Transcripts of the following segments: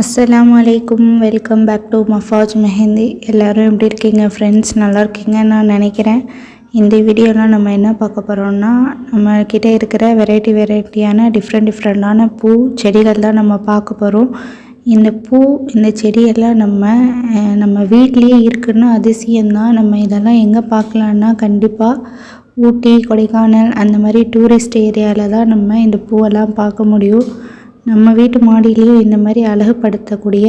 அஸ்லாம் அலைக்கும் welcome back to Mafaj Mehndi எல்லோரும் எப்படி இருக்கீங்க? ஃப்ரெண்ட்ஸ் நல்லா இருக்கீங்கன்னு நான் நினைக்கிறேன். இந்த வீடியோவில் நம்ம என்ன பார்க்க போகிறோம்னா நம்ம இருக்கிற வெரைட்டி வெரைட்டியான டிஃப்ரெண்ட் டிஃப்ரெண்ட்டான பூ செடிகள் தான் நம்ம பார்க்க போகிறோம் இந்த பூ இந்த செடியெல்லாம் நம்ம நம்ம வீட்லேயே இருக்குன்னு அதிசயம்தான். நம்ம இதெல்லாம் எங்கே பார்க்கலான்னா கண்டிப்பாக ஊட்டி கொடைக்கானல் அந்த மாதிரி டூரிஸ்ட் ஏரியாவில் தான் நம்ம இந்த பூவெல்லாம் பார்க்க முடியும். நம்ம வீட்டு மாடியிலையும் இந்த மாதிரி அழகுபடுத்தக்கூடிய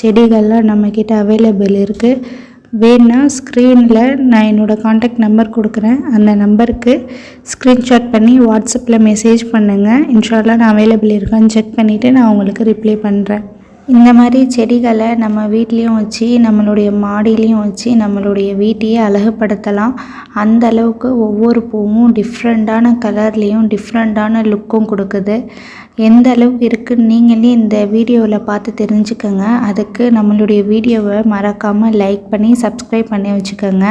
செடிகள்லாம் நம்மக்கிட்ட அவைலபிள் இருக்குது வேணுன்னா ஸ்க்ரீனில் நான் என்னோடய காண்டாக்ட் நம்பர் கொடுக்குறேன். அந்த நம்பருக்கு ஸ்க்ரீன்ஷாட் பண்ணி வாட்ஸ்அப்பில் மெசேஜ் பண்ணுங்கள் இன்ஷால்லாம் நான் அவைலபிள் இருக்கான்னு செக் பண்ணிவிட்டு நான் உங்களுக்கு ரிப்ளை பண்ணுறேன் இந்த மாதிரி செடிகளை நம்ம வீட்லேயும் வச்சு நம்மளுடைய மாடியிலையும் வச்சு நம்மளுடைய வீட்டையே அழகுப்படுத்தலாம் அந்த அளவுக்கு ஒவ்வொரு பூவும் டிஃப்ரெண்ட்டான கலர்லேயும் டிஃப்ரெண்ட்டான லுக்கும் கொடுக்குது. எந்த அளவுக்கு இருக்குன்னு நீங்களே இந்த வீடியோவில் பார்த்து தெரிஞ்சுக்கோங்க. அதுக்கு நம்மளுடைய வீடியோவை மறக்காமல் லைக் பண்ணி சப்ஸ்கிரைப் பண்ணி வச்சுக்கோங்க.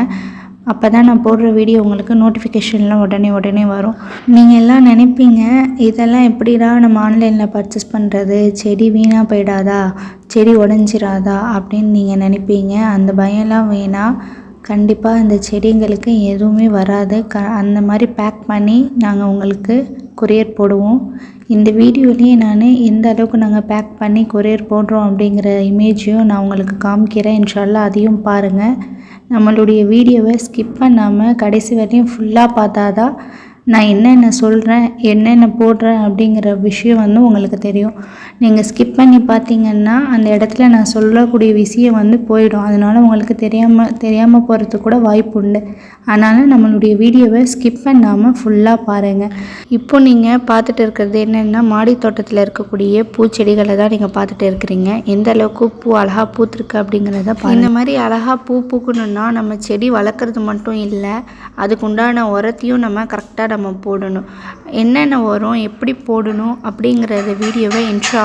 அப்போ தான் நான் போடுற வீடியோ உங்களுக்கு நோட்டிஃபிகேஷன்லாம் உடனே உடனே வரும். நீங்கள் எல்லாம் நினைப்பீங்க இதெல்லாம் எப்படிடா நம்ம ஆன்லைனில் பர்ச்சேஸ் பண்ணுறது செடி வீணாக போயிடாதா? செடி உடஞ்சிராதா? அப்படின்னு நீங்கள் நினைப்பீங்க. அந்த பயம்லாம் வேணாம் கண்டிப்பாக அந்த செடிங்களுக்கு எதுவுமே வராது. க அந்த மாதிரி பேக் பண்ணி நாங்கள் உங்களுக்கு கொரியர் போடுவோம். இந்த வீடியோலேயே நான் எந்த அளவுக்கு நாங்கள் பேக் பண்ணி கொரியர் போடுறோம் அப்படிங்கிற இமேஜையும் நான் உங்களுக்கு காமிக்கிறேன். இன்ஷால்லாம் அதையும் பாருங்கள் நம்மளுடைய வீடியோவை ஸ்கிப் பண்ணாமல் கடைசி வரையும் ஃபுல்லாக பார்த்தாதான் நான் என்னென்ன சொல்கிறேன் என்னென்ன போடுறேன் அப்படிங்கிற விஷயம் வந்து உங்களுக்கு தெரியும். நீங்கள் ஸ்கிப் பண்ணி பார்த்தீங்கன்னா அந்த இடத்துல நான் சொல்லக்கூடிய விஷயம் வந்து போயிடும். அதனால் உங்களுக்கு தெரியாமல் தெரியாமல் போகிறதுக்கு கூட வாய்ப்பு உண்டு. அதனால் நம்மளுடைய வீடியோவை ஸ்கிப் பண்ணாமல் ஃபுல்லாக பாருங்கள் இப்போ நீங்கள் பார்த்துட்டு இருக்கிறது என்னென்னா மாடி தோட்டத்தில் இருக்கக்கூடிய பூச்செடிகளை தான் நீங்கள் பார்த்துட்டு இருக்கிறீங்க. எந்த அளவுக்கு பூ அழகாக பூத்துருக்கு அப்படிங்கிறத இந்த மாதிரி அழகாக பூ பூக்கணுன்னா நம்ம செடி வளர்க்குறது மட்டும் இல்லை அதுக்கு உண்டான உரத்தையும் நம்ம கரெக்டாக நம்ம போடணும். என்னென்ன வரும் எப்படி போடணும் அப்படிங்கிறத வீடியோவை இன்ஷா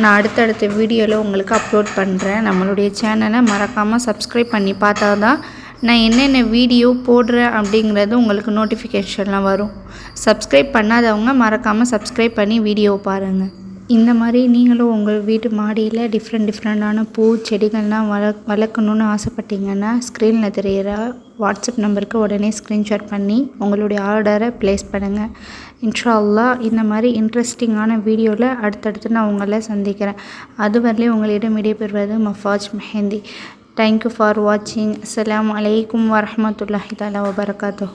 நான் அடுத்தடுத்த வீடியோவில் உங்களுக்கு அப்லோட் பண்ணுறேன் நம்மளுடைய சேனலை மறக்காமல் சப்ஸ்கிரைப் பண்ணி பார்த்தா தான் நான் என்னென்ன வீடியோ போடுறேன் அப்படிங்கிறது உங்களுக்கு நோட்டிஃபிகேஷன்லாம் வரும். சப்ஸ்கிரைப் பண்ணாதவங்க மறக்காமல் சப்ஸ்கிரைப் பண்ணி வீடியோ பாருங்கள் இந்த மாதிரி நீங்களும் உங்கள் வீட்டு மாடியில் டிஃப்ரெண்ட் டிஃப்ரெண்ட்டான பூ செடிகள்லாம் வள வளர்க்கணுன்னு ஆசைப்பட்டீங்கன்னா ஸ்க்ரீனில் தெரிகிற வாட்ஸ்அப் நம்பருக்கு உடனே ஸ்க்ரீன்ஷாட் பண்ணி உங்களுடைய ஆர்டரை ப்ளேஸ் பண்ணுங்கள் இன்ஷா இந்த மாதிரி இன்ட்ரெஸ்டிங்கான வீடியோவில் அடுத்தடுத்து நான் உங்களை சந்திக்கிறேன். அதுவரையிலே உங்களிடம் விடைபெறுவது மஃபாஜ் மெஹந்தி. தேங்க்யூ ஃபார் வாட்சிங் அஸ்லாம் வலைக்கம் வரமத்துல்லாஹி தஆலா வபரகாத்தூ